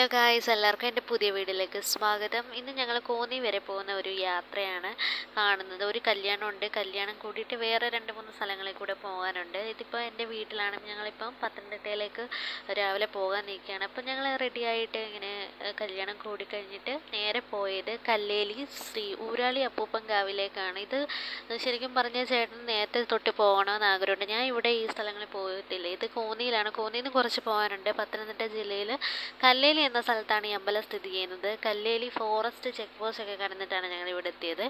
Hello guys എല്ലാവർക്കും എന്റെ പുതിയ വീഡിയോയിലേക്ക് സ്വാഗതം. ഇന്ന് ഞങ്ങൾ കോന്നി വരെ പോകുന്ന ഒരു യാത്രയാണ് കാണുന്നത്. ഒരു കല്യാണമുണ്ട്. കല്യാണം കൂടിയിട്ട് വേറെ രണ്ട് മൂന്ന് സ്ഥലങ്ങളിൽ കൂടെ പോകാനുണ്ട്. ഇതിപ്പോൾ എന്റെ വീട്ടിലാണ്. ഞങ്ങളിപ്പം പത്തനംതിട്ടയിലേക്ക് രാവിലെ പോകാൻ നിൽക്കുകയാണ്. അപ്പോൾ ഞങ്ങൾ റെഡിയായിട്ട് ഇങ്ങനെ കല്യാണം കല്യാണം കൂടിക്കഴിഞ്ഞിട്ട് നേരെ പോയത് കല്ലേലി ശ്രീ ഊരാളി അപ്പൂപ്പൻ കാവിലേക്കാണ് ഇത് ശരിക്കും പറഞ്ഞാൽ ചേട്ടൻ നേരത്തെ തൊട്ട് പോകണമെന്ന് ആഗ്രഹമുണ്ട്. ഞാൻ ഇവിടെ ഈ സ്ഥലങ്ങളിൽ പോയിട്ടില്ല. ഇത് കോന്നിയിലാണ്. കോന്നിയിൽ നിന്ന് കുറച്ച് പോകാനുണ്ട്. പത്തനംതിട്ട ജില്ലയിൽ കല്ലേലി എന്ന സ്ഥലത്താണ് ഈ അമ്പലം സ്ഥിതി ചെയ്യുന്നത്. കല്ലേലി ഫോറസ്റ്റ് ചെക്ക് പോസ്റ്റ് ഒക്കെ കടന്നിട്ടാണ് ഞങ്ങൾ ഇവിടെ എത്തിയത്.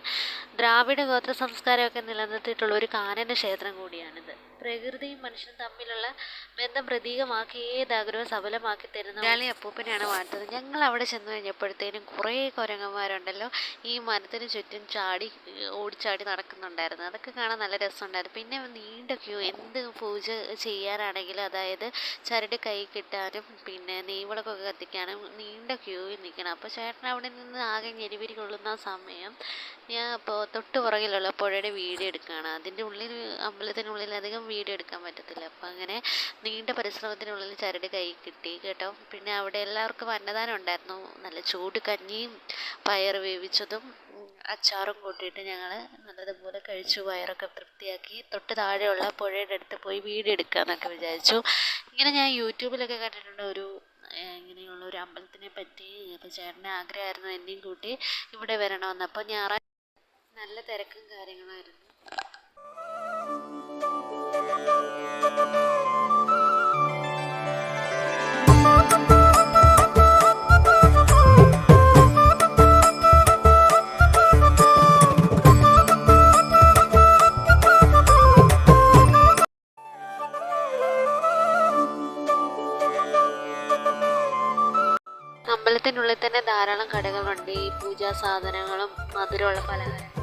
ദ്രാവിഡ ഗോത്ര സംസ്കാരമൊക്കെ നിലനിർത്തിയിട്ടുള്ള ഒരു കാനന ക്ഷേത്രം കൂടിയാണിത്. പ്രകൃതിയും മനുഷ്യനും തമ്മിലുള്ള ബന്ധം പ്രതീകമാക്കി ഏതാഗ്രഹം സഫലമാക്കി തരുന്ന മലയാളി അപ്പൂപ്പനെയാണ് വാർത്തത് ഞങ്ങൾ അവിടെ ചെന്ന് കഴിഞ്ഞപ്പോഴത്തേനും കുറേ കുരങ്ങന്മാരുണ്ടല്ലോ. ഈ മരത്തിന് ചുറ്റും ചാടി ഓടിച്ചാടി നടക്കുന്നുണ്ടായിരുന്നു. അതൊക്കെ കാണാൻ നല്ല രസമുണ്ടായിരുന്നു. പിന്നെ നീണ്ട ക്യൂ എന്ത് പൂജ ചെയ്യാനാണെങ്കിലും അതായത് ചരട് കൈ കിട്ടാനും പിന്നെ നെയ്വിളക്കൊക്കെ കത്തിക്കാനും നീണ്ട ക്യൂവിൽ നിൽക്കണം. അപ്പോൾ ചേട്ടൻ അവിടെ നിന്ന് ആകെ ഞെരിപിരി കൊള്ളുന്ന സമയം ഞാൻ അപ്പോൾ തൊട്ട് പുറകിലുള്ള പുഴയുടെ വീഡിയോ എടുക്കുകയാണ്. അതിന്റെ ഉള്ളിൽ അമ്പലത്തിനുള്ളിൽ അധികം വീഡിയോ എടുക്കാൻ പറ്റത്തില്ല. അപ്പോൾ അങ്ങനെ നീണ്ട പരിശ്രമത്തിനുള്ളിൽ ചരട് കൈ കിട്ടി കേട്ടോ. പിന്നെ അവിടെ എല്ലാവർക്കും അന്നദാനം ഉണ്ടായിരുന്നു. നല്ല ചൂട് കഞ്ഞിയും പയർ വേവിച്ചതും അച്ചാറും കൂട്ടിയിട്ട് ഞങ്ങൾ നല്ലതുപോലെ കഴിച്ചു. വയറൊക്കെ തൃപ്തിയാക്കി. തൊട്ട് താഴെയുള്ള പുഴയുടെ അടുത്ത് പോയി വീഡിയോ എടുക്കാമെന്നൊക്കെ വിചാരിച്ചു. ഇങ്ങനെ ഞാൻ യൂട്യൂബിലൊക്കെ കണ്ടിട്ടുണ്ട് ഒരു ഇങ്ങനെയുള്ള ഒരു അമ്പലത്തിനെ പറ്റി. അപ്പോൾ ചേട്ടന്റെ ആഗ്രഹമായിരുന്നു എന്നെയും കൂട്ടി ഇവിടെ വരണമെന്ന്. അപ്പോൾ ഞായറാഴ്ച നല്ല തിരക്കും കാര്യങ്ങളായിരുന്നു അമ്പലത്തിനുള്ളിൽ തന്നെ ധാരാളം കടകളുണ്ട്. ഈ പൂജാ സാധനങ്ങളും മധുരമുള്ള പലഹാരങ്ങളും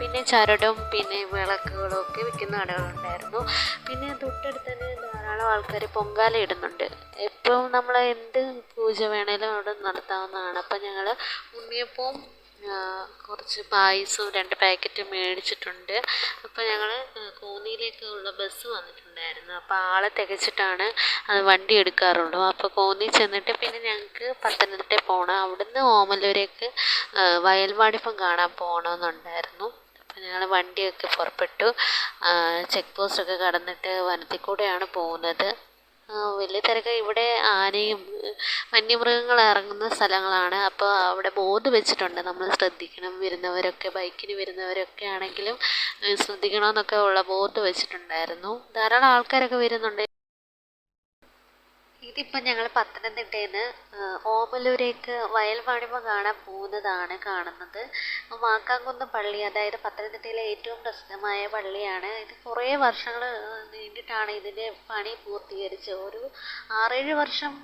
പിന്നെ ചരടും പിന്നെ വിളക്കുകളും ഒക്കെ വിൽക്കുന്ന കടകളുണ്ടായിരുന്നു. പിന്നെ തൊട്ടടുത്ത് തന്നെ ധാരാളം ആൾക്കാർ പൊങ്കാല ഇടുന്നുണ്ട്. എപ്പോഴും നമ്മൾ എന്ത് പൂജ വേണേലും അവിടെ നടത്താവുന്നതാണ്. അപ്പം ഞങ്ങൾ ഉണ്ണിയപ്പവും കുറച്ച് പായസവും രണ്ട് പാക്കറ്റ് മേടിച്ചിട്ടുണ്ട്. അപ്പോൾ ഞങ്ങൾ കോന്നിയിലേക്കുള്ള ബസ് വന്നിട്ടുണ്ടായിരുന്നു. അപ്പോൾ ആളെ തികച്ചിട്ടാണ് അത് വണ്ടി എടുക്കാറുള്ളൂ. അപ്പോൾ കോന്നി ചെന്നിട്ട് പിന്നെ ഞങ്ങൾക്ക് പത്തനംതിട്ട പോകണം അവിടുന്ന് ഓമല്ലൂരേക്ക് ആ, വയൽവാടിപ്പം കാണാൻ പോകണമെന്നുണ്ടായിരുന്നു അപ്പോൾ ഞങ്ങൾ വണ്ടിയൊക്കെ പുറപ്പെട്ടു. ചെക്ക് പോസ്റ്റൊക്കെ കടന്നിട്ട് വനത്തിൽ കൂടെയാണ് പോകുന്നത്. വലിയ തിരക്ക്. ഇവിടെ ആനയും വന്യമൃഗങ്ങൾ ഇറങ്ങുന്ന സ്ഥലങ്ങളാണ്. അപ്പോൾ അവിടെ ബോർഡ് വെച്ചിട്ടുണ്ട്. നമ്മൾ ശ്രദ്ധിക്കണം. വരുന്നവരൊക്കെ ബൈക്കിന് വരുന്നവരൊക്കെ ആണെങ്കിലും ശ്രദ്ധിക്കണം ശ്രദ്ധിക്കണമെന്നൊക്കെ ഉള്ള ബോർഡ് വെച്ചിട്ടുണ്ടായിരുന്നു. ധാരാളം ആൾക്കാരൊക്കെ വരുന്നുണ്ട്. ഇതിപ്പം ഞങ്ങൾ പത്തനംതിട്ടയിൽ നിന്ന് ഓമലൂരേക്ക് വാണിഭം കാണാൻ പോകുന്നതാണ് കാണുന്നത്. മാക്കാങ്കുന്ന് പള്ളി അതായത് പത്തനംതിട്ടയിലെ ഏറ്റവും പ്രസിദ്ധമായ പള്ളിയാണ്. ഇത് കുറേ വർഷങ്ങൾ നീണ്ടിട്ടാണ് ഇതിന്റെ പണി പൂർത്തീകരിച്ചത് ഒരു ആറേഴ് വർഷം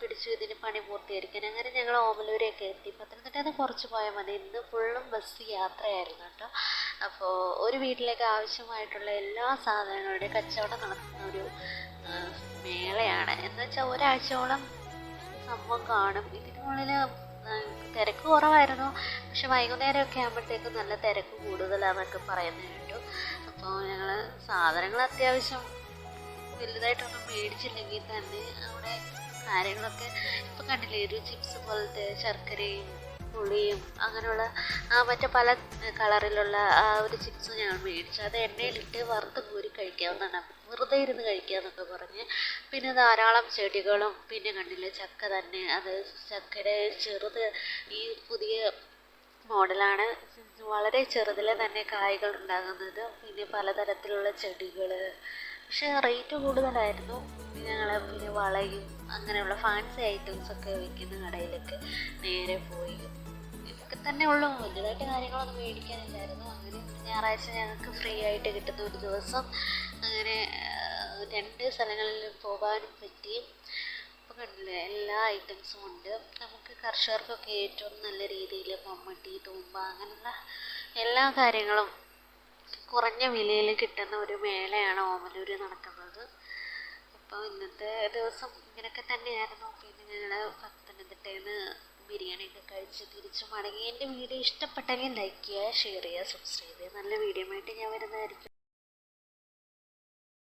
പിടിച്ചു ഇതിന് പണി പൂർത്തീകരിക്കാൻ. അങ്ങനെ ഞങ്ങൾ ഓമലൂരേക്ക് എത്തി. പത്തനംതിട്ടയിൽ നിന്ന് കുറച്ച് പോയാൽ മതി. ഇന്ന് ഫുള്ളും ബസ് യാത്രയായിരുന്നു കേട്ടോ. അപ്പോൾ ഒരു വീട്ടിലേക്ക് ആവശ്യമായിട്ടുള്ള എല്ലാ സാധനങ്ങളുടെയും കച്ചവടം നടത്തുന്ന ഒരു മേളയാണ്. എന്ന് വെച്ചാൽ ഒരാഴ്ചയോളം സംഭവം കാണും. ഇതിനുള്ളിൽ തിരക്ക് കുറവായിരുന്നു. പക്ഷെ വൈകുന്നേരമൊക്കെ ആകുമ്പോഴത്തേക്കും നല്ല തിരക്ക് കൂടുതലാണെന്നൊക്കെ പറയുന്നത് കേട്ടു. അപ്പോൾ ഞങ്ങൾ സാധനങ്ങൾ അത്യാവശ്യം വലുതായിട്ടൊന്നും മേടിച്ചില്ലെങ്കിൽ തന്നെ അവിടെ കാര്യങ്ങളൊക്കെ ഇപ്പം കണ്ടില്ലേ ഒരു ചിപ്സ് പോലത്തെ ശർക്കരയും പുളിയും അങ്ങനെയുള്ള മറ്റേ പല കളറിലുള്ള ആ ഒരു ചിപ്സ് ഞാൻ മേടിച്ചു. അത് എണ്ണയിലിട്ട് വറുത്ത് കോരി കഴിക്കാവുന്നതാണ്. വെറുതെ ഇരുന്ന് കഴിക്കുക എന്നൊക്കെ പറഞ്ഞ്. പിന്നെ ധാരാളം ചെടികളും പിന്നെ കണ്ടില്ലേ ചക്ക തന്നെ. അത് ചക്കയുടെ ചെറുത് ഈ പുതിയ മോഡലാണ്. വളരെ ചെറുതിലെ തന്നെ കായ്കൾ ഉണ്ടാകുന്നത്. പിന്നെ പലതരത്തിലുള്ള ചെടികൾ പക്ഷേ റേറ്റ് കൂടുതലായിരുന്നു. ഞങ്ങൾ പിന്നെ വളയും അങ്ങനെയുള്ള ഫാൻസി ഐറ്റംസ് ഒക്കെ വിൽക്കുന്ന കടയിലൊക്കെ നേരെ പോയി. ഇതൊക്കെ തന്നെ ഉള്ളൂ. വലുതായിട്ട് കാര്യങ്ങളൊന്നും മേടിക്കാനില്ലായിരുന്നു. അങ്ങനെ ഞായറാഴ്ച ഞങ്ങൾക്ക് ഫ്രീ ആയിട്ട് കിട്ടുന്ന ഒരു ദിവസം അങ്ങനെ രണ്ട് സ്ഥലങ്ങളിൽ പോകാനും പറ്റി. അപ്പോൾ കണ്ടില്ലേ എല്ലാ ഐറ്റംസും ഉണ്ട്. നമുക്ക് കർഷകർക്കൊക്കെ ഏറ്റവും നല്ല രീതിയിൽ മമ്മട്ടി തൂമ്പ അങ്ങനെയുള്ള എല്ലാ കാര്യങ്ങളും കുറഞ്ഞ വിലയിൽ കിട്ടുന്ന ഒരു മേളയാണ് ഓമലൂർ നടക്കുന്നത്. അപ്പോൾ ഇന്നത്തെ ദിവസം ഇങ്ങനെയൊക്കെ തന്നെയായിരുന്നു. പിന്നെ ഞങ്ങൾ പത്തനംതിട്ടയിൽ നിന്ന് ബിരിയാണിയൊക്കെ കഴിച്ച് തിരിച്ച് മടങ്ങി. എന്റെ വീഡിയോ ഇഷ്ടപ്പെട്ടെങ്കിൽ ലൈക്ക് ചെയ്യുക ഷെയർ ചെയ്യുക സബ്സ്ക്രൈബ് ചെയ്യുക. നല്ല വീഡിയോ ആയിട്ട് ഞാൻ വരുന്നതായിരിക്കും.